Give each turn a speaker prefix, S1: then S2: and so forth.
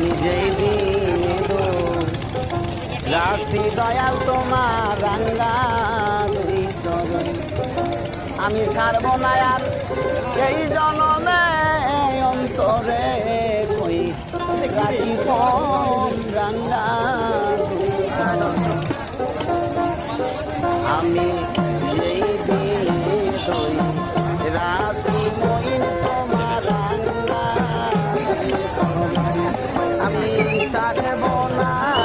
S1: নিজেই দিয়ে রাশি দয়াল, তোমার রাঙ্গা আমি ছাড়ব না আর এই জনমে অন্তরে রাঙ্গা আমি যেই 来